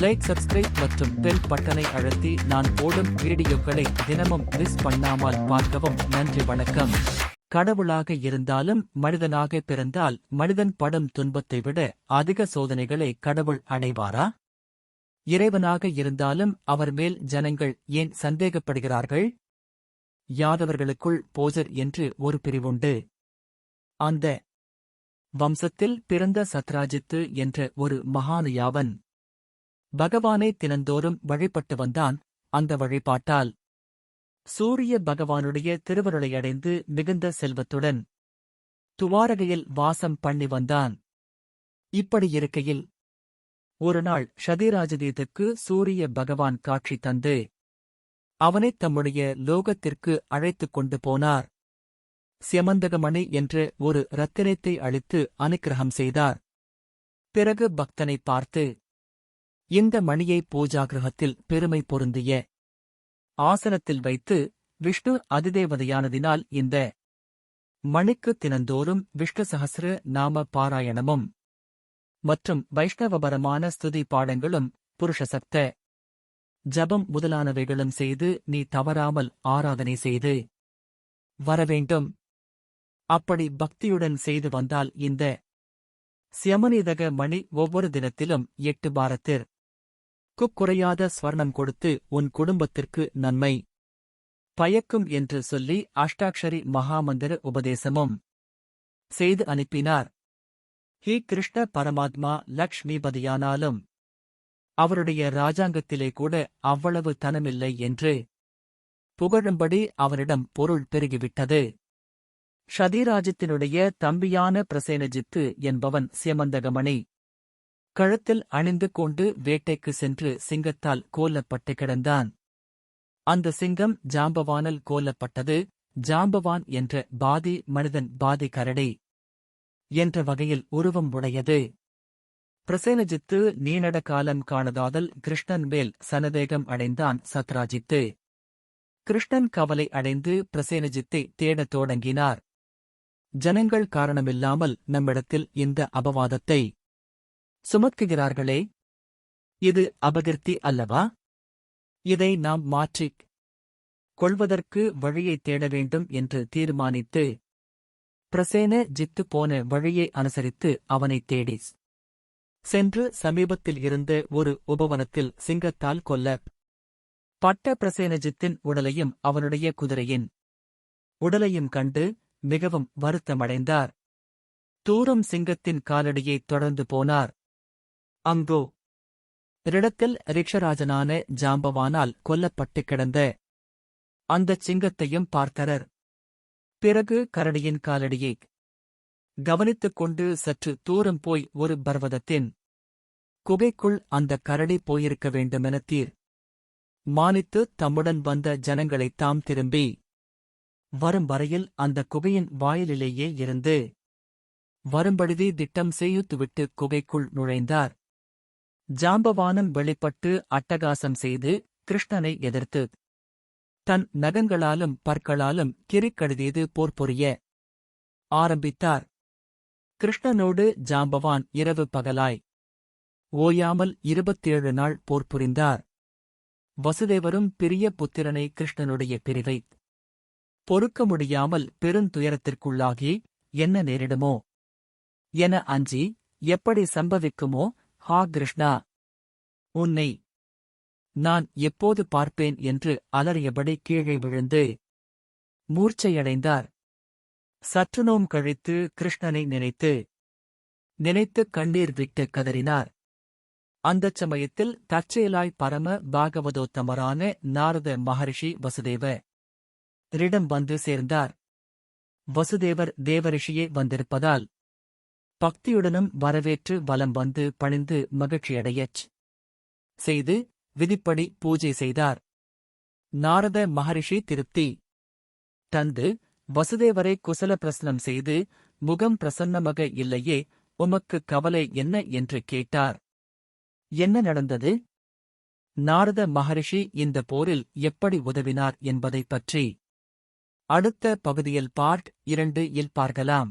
Like subscribe மற்றும் bell பட்டனை அழுத்தி நான் போடும் வீடியோக்களை தினமும் மிஸ் பண்ணாமல் பார்க்கவும் நன்றி வணக்கம். கடவுளாக இருந்தாலும் மனிதனாக பிறந்தால் மனிதன் படும் துன்பத்தை விட அதிக சோதனைகளை கடவுள் அடைவாரா? இறைவனாக இருந்தாலும் அவர் மேல் ஜனங்கள் ஏன் சந்தேகப்படுகிறார்கள்? யாதவர்களுக்குள் போஜர் என்று ஒரு பிரிவுண்டு. அந்த வம்சத்தில் பிறந்த சத்ராஜித்து என்ற ஒரு மகானுயாவன் பகவானை தினந்தோறும் வழிபட்டு வந்தான் அந்த வழிபாட்டால். சூரிய பகவானுடைய திருவருளை அடைந்து மிகுந்த செல்வத்துடன் துவாரகையில் வாசம் பண்ணி வந்தான். இப்படியிருக்கையில் ஒருநாள் ஷதிராஜதீத்துக்கு சூரிய பகவான் காட்சி தந்து அவனைத் தம்முடைய லோகத்திற்கு அழைத்துக் கொண்டு போனார். சியமந்தகமணி என்று ஒரு ரத்தினத்தை அளித்து அனுக்கிரகம் செய்தார். பிறகு பக்தனை பார்த்து இந்த மணியை பூஜாகிரகத்தில் பெருமை பொருந்திய ஆசனத்தில் வைத்து விஷ்ணு அதிதேவதையானதினால் இந்த மணிக்கு தினந்தோறும் விஷ்ணு சகசிர நாம பாராயணமும் மற்றும் வைஷ்ணவபரமான ஸ்துதி பாடங்களும் புருஷசக்த ஜபம் முதலானவைகளும் செய்து நீ தவறாமல் ஆராதனை செய்து வரவேண்டும். அப்படி பக்தியுடன் செய்து வந்தால் இந்த சியமனிதக மணி ஒவ்வொரு தினத்திலும் எட்டு பாரத்திற் குறையாத ஸ்வர்ணம் கொடுத்து உன் குடும்பத்திற்கு நன்மை. பயக்கும் என்று சொல்லி அஷ்டாக்ஷரி மகாமந்திர உபதேசமும் செய்து அனுப்பினார். ஹி கிருஷ்ண பரமாத்மா லக்ஷ்மிபதியானாலும் அவருடைய ராஜாங்கத்திலே கூட அவ்வளவு தனமில்லை என்று புகழும்படி அவரிடம் பொருள் பெருகிவிட்டது. ஷதிராஜத்தினுடைய தம்பியான பிரசேனஜித்து என்பவன் சியமந்தகமணி. கழுத்தில் அணிந்து கொண்டு வேட்டைக்கு சென்று சிங்கத்தால் கோலப்பட்டு கிடந்தான். அந்த சிங்கம் ஜாம்பவானல் கோல்லப்பட்டது ஜாம்பவான் என்ற பாதி மனிதன் பாதி கரடி என்ற வகையில் உருவம் உடையது. பிரசேனஜித்து நீனட காலம் காணதாதல் கிருஷ்ணன் மேல் சனதேகம் அடைந்தான் சத்ராஜித்து. கிருஷ்ணன் கவலை அடைந்து பிரசேனஜித்தை தேடத் தொடங்கினார். ஜனங்கள் காரணமில்லாமல் நம்மிடத்தில் இந்த அபவாதத்தை சுமத்துகிறார்களே இது அபகிர்த்தி அல்லவா? இதை நாம் மாற்றிக் கொள்வதற்கு வழியை தேட வேண்டும் என்று தீர்மானித்து பிரசேன ஜித்து போன வழியை அனுசரித்து அவனைத் தேடிஸ் சென்று சமீபத்தில் இருந்த ஒரு உபவனத்தில் சிங்கத்தால் கொல்ல பட்ட பிரசேனஜித்தின் உடலையும் அவனுடைய குதிரையின் உடலையும் கண்டு மிகவும் வருத்தமடைந்தார். தூரம் சிங்கத்தின் காலடியை தொடர்ந்து போனார். அங்கோ. ரிடத்தில் ரிக்ஷராஜனான ஜாம்பவானால் கொல்லப்பட்டு கிடந்த அந்தச் சிங்கத்தையும் பார்த்தனர் பிறகு கரடியின் காலடியை கவனித்துக் கொண்டு சற்று தூரம் போய் ஒரு பர்வதத்தின் குகைக்குள் அந்த கரடி போயிருக்க வேண்டுமென தீர். மானித்து தம்முடன் வந்த ஜனங்களைத் தாம் திரும்பி வரும் வரையில் அந்த குகையின் வாயிலிலேயே இருந்து வரும்படிதே திட்டம் செய்யுத்துவிட்டு குகைக்குள் நுழைந்தார். ஜாம்பவானம் வெளிப்பட்டு அட்டகாசம் செய்து கிருஷ்ணனை எதிர்த்து தன் நகங்களாலும் பற்களாலும் கிரிக்கழுதியது போர்புரிய ஆரம்பித்தார். கிருஷ்ணனோடு ஜாம்பவான் இரவு பகலாய் ஓயாமல் இருபத்தேழு நாள் போர் புரிந்தார் வசுதேவரும் பிரிய புத்திரனை கிருஷ்ணனுடைய பிரிவை பொறுக்க முடியாமல் பெருந்துயரத்திற்குள்ளாகி என்ன நேரிடுமோ? என அஞ்சி எப்படி சம்பவிக்குமோ? ஹா கிருஷ்ணா. உன்னை நான் எப்போது பார்ப்பேன் என்று அலறியபடி கீழே விழுந்து மூர்ச்சையடைந்தார். சற்று நோம் கழித்து கிருஷ்ணனை நினைத்து நினைத்து கண்ணீர் விட்டு கதறினார். அந்தச் சமயத்தில் தற்செயலாய் பரம பாகவதோத்தமரான நாரத மகரிஷி வசுதேவ ரிடம் வந்து சேர்ந்தார். வசுதேவர் தேவரிஷியே வந்திருப்பதால் பக்தியுடனும் வரவேற்று வலம் வந்து பணிந்து மகிழ்ச்சியடையச் செய்து விதிப்படி பூஜை செய்தார். நாரத மகரிஷி திருப்தி தந்து வசுதேவரை குசல பிரசனம் செய்து முகம் பிரசன்னமக இல்லையே உமக்கு கவலை என்ன? என்று கேட்டார். என்ன நடந்தது? நாரத மகரிஷி இந்த போரில் எப்படி உதவினார் என்பதைப் பற்றி. அடுத்த பகுதியில் பார்ட் இரண்டு இல் பார்க்கலாம்.